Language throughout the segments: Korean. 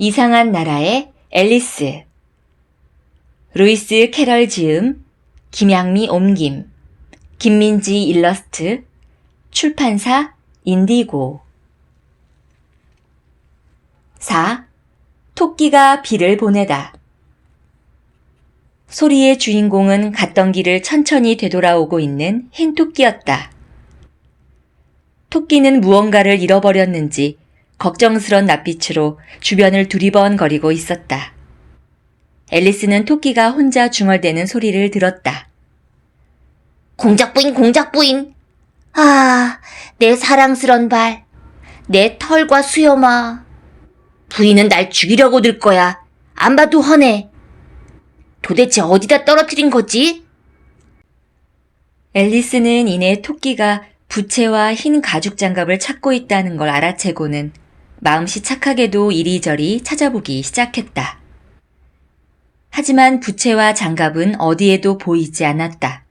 이상한 나라의 앨리스 루이스 캐럴 지음 김양미 옮김 김민지 일러스트 출판사 인디고 4. 토끼가 비를 보내다 소리의 주인공은 갔던 길을 천천히 되돌아오고 있는 흰 토끼였다. 토끼는 무언가를 잃어버렸는지 걱정스런 낯빛으로 주변을 두리번거리고 있었다. 앨리스는 토끼가 혼자 중얼대는 소리를 들었다. 공작부인, 공작부인. 아, 내 사랑스런 발. 내 털과 수염아. 부인은 날 죽이려고 들 거야. 안 봐도 훤해. 도대체 어디다 떨어뜨린 거지? 앨리스는 이내 토끼가 부채와 흰 가죽 장갑을 찾고 있다는 걸 알아채고는 마음씨 착하게도 이리저리 찾아보기 시작했다. 하지만 부채와 장갑은 어디에도 보이지 않았다.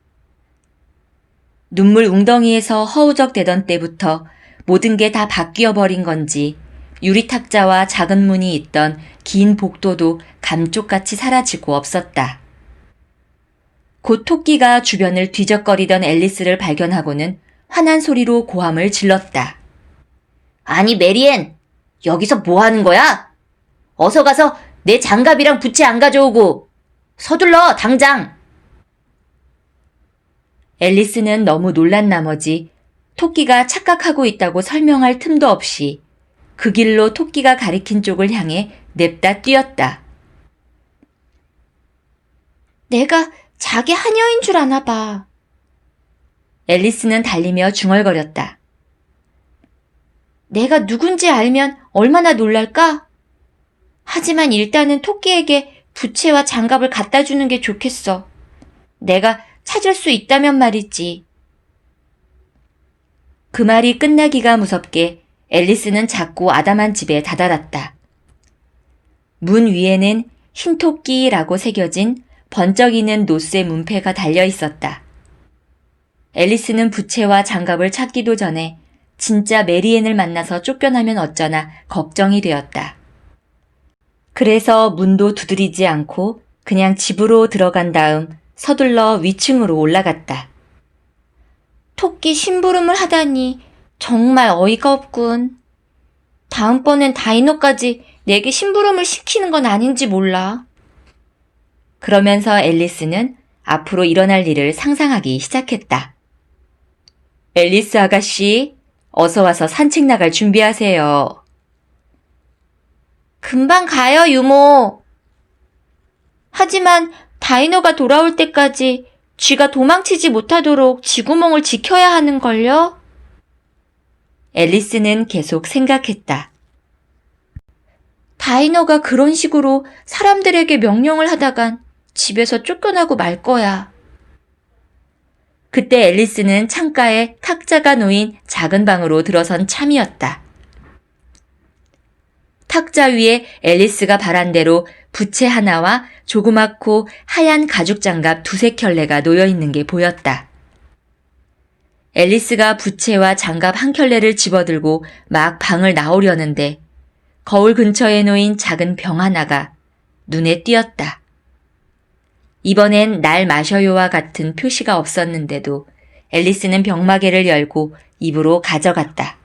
눈물 웅덩이에서 허우적대던 때부터 모든 게 다 바뀌어 버린 건지 유리탁자와 작은 문이 있던 긴 복도도 감쪽같이 사라지고 없었다. 곧 토끼가 주변을 뒤적거리던 앨리스를 발견하고는 화난 소리로 고함을 질렀다. 아니, 메리앤. 여기서 뭐 하는 거야? 어서 가서 내 장갑이랑 부채 안 가져오고. 서둘러, 당장. 앨리스는 너무 놀란 나머지 토끼가 착각하고 있다고 설명할 틈도 없이 그 길로 토끼가 가리킨 쪽을 향해 냅다 뛰었다. 내가 자기 하녀인 줄 아나 봐. 앨리스는 달리며 중얼거렸다. 내가 누군지 알면 얼마나 놀랄까? 하지만 일단은 토끼에게 부채와 장갑을 갖다 주는 게 좋겠어. 내가 찾을 수 있다면 말이지. 그 말이 끝나기가 무섭게 앨리스는 작고 아담한 집에 다다랐다. 문 위에는 흰 토끼라고 새겨진 번쩍이는 노쇠 문패가 달려 있었다. 앨리스는 부채와 장갑을 찾기도 전에 진짜 메리앤을 만나서 쫓겨나면 어쩌나 걱정이 되었다. 그래서 문도 두드리지 않고 그냥 집으로 들어간 다음 서둘러 위층으로 올라갔다. 토끼 심부름을 하다니 정말 어이가 없군. 다음번엔 다이노까지 내게 심부름을 시키는 건 아닌지 몰라. 그러면서 앨리스는 앞으로 일어날 일을 상상하기 시작했다. 앨리스 아가씨, 어서 와서 산책 나갈 준비하세요. 금방 가요, 유모. 하지만 다이노가 돌아올 때까지 쥐가 도망치지 못하도록 쥐구멍을 지켜야 하는걸요? 앨리스는 계속 생각했다. 다이노가 그런 식으로 사람들에게 명령을 하다간 집에서 쫓겨나고 말 거야. 그때 앨리스는 창가에 탁자가 놓인 작은 방으로 들어선 참이었다. 탁자 위에 앨리스가 바란 대로 부채 하나와 조그맣고 하얀 가죽 장갑 두세 켤레가 놓여 있는 게 보였다. 앨리스가 부채와 장갑 한 켤레를 집어들고 막 방을 나오려는데 거울 근처에 놓인 작은 병 하나가 눈에 띄었다. 이번엔 날 마셔요와 같은 표시가 없었는데도 앨리스는 병마개를 열고 입으로 가져갔다.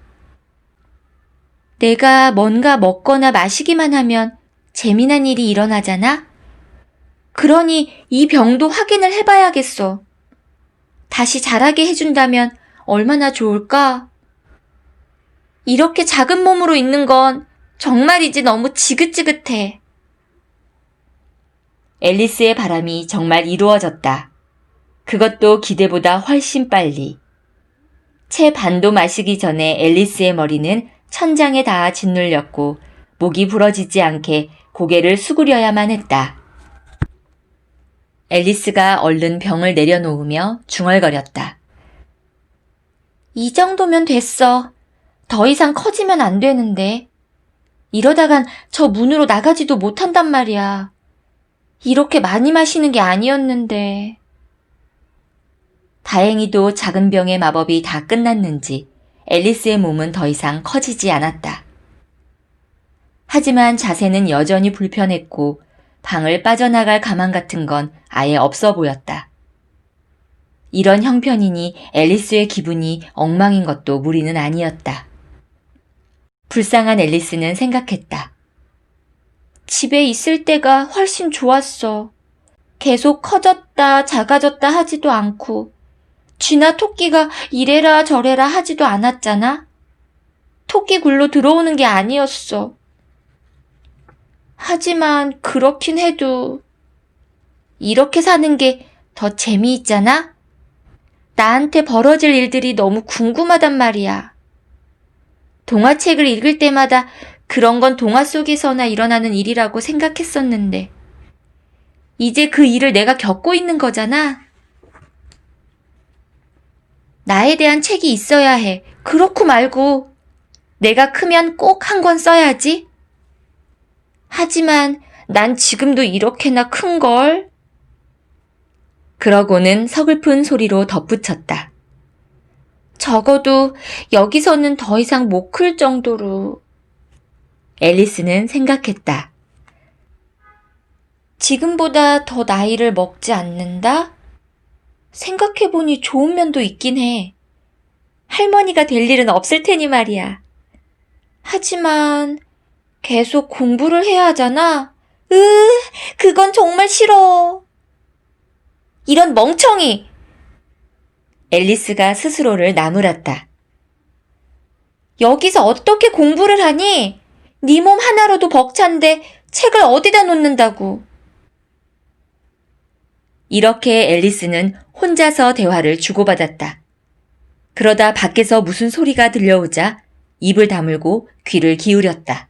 내가 뭔가 먹거나 마시기만 하면 재미난 일이 일어나잖아? 그러니 이 병도 확인을 해봐야겠어. 다시 자라게 해준다면 얼마나 좋을까? 이렇게 작은 몸으로 있는 건 정말이지 너무 지긋지긋해. 앨리스의 바람이 정말 이루어졌다. 그것도 기대보다 훨씬 빨리. 채 반도 마시기 전에 앨리스의 머리는 천장에 닿아 짓눌렸고 목이 부러지지 않게 고개를 수그려야만 했다. 앨리스가 얼른 병을 내려놓으며 중얼거렸다. 이 정도면 됐어. 더 이상 커지면 안 되는데. 이러다간 저 문으로 나가지도 못한단 말이야. 이렇게 많이 마시는 게 아니었는데. 다행히도 작은 병의 마법이 다 끝났는지 앨리스의 몸은 더 이상 커지지 않았다. 하지만 자세는 여전히 불편했고 방을 빠져나갈 가망 같은 건 아예 없어 보였다. 이런 형편이니 앨리스의 기분이 엉망인 것도 무리는 아니었다. 불쌍한 앨리스는 생각했다. 집에 있을 때가 훨씬 좋았어. 계속 커졌다, 작아졌다 하지도 않고, 쥐나 토끼가 이래라 저래라 하지도 않았잖아? 토끼 굴로 들어오는 게 아니었어. 하지만 그렇긴 해도, 이렇게 사는 게 더 재미있잖아? 나한테 벌어질 일들이 너무 궁금하단 말이야. 동화책을 읽을 때마다 그런 건 동화 속에서나 일어나는 일이라고 생각했었는데, 이제 그 일을 내가 겪고 있는 거잖아? 나에 대한 책이 있어야 해. 그렇고 말고, 내가 크면 꼭 한 권 써야지. 하지만 난 지금도 이렇게나 큰 걸? 그러고는 서글픈 소리로 덧붙였다. 적어도 여기서는 더 이상 못 클 정도로. 앨리스는 생각했다. 지금보다 더 나이를 먹지 않는다? 생각해보니 좋은 면도 있긴 해. 할머니가 될 일은 없을 테니 말이야. 하지만 계속 공부를 해야 하잖아. 으, 그건 정말 싫어. 이런 멍청이! 앨리스가 스스로를 나무랐다. 여기서 어떻게 공부를 하니? 네 몸 하나로도 벅찬데 책을 어디다 놓는다고. 이렇게 앨리스는 혼자서 대화를 주고받았다. 그러다 밖에서 무슨 소리가 들려오자 입을 다물고 귀를 기울였다.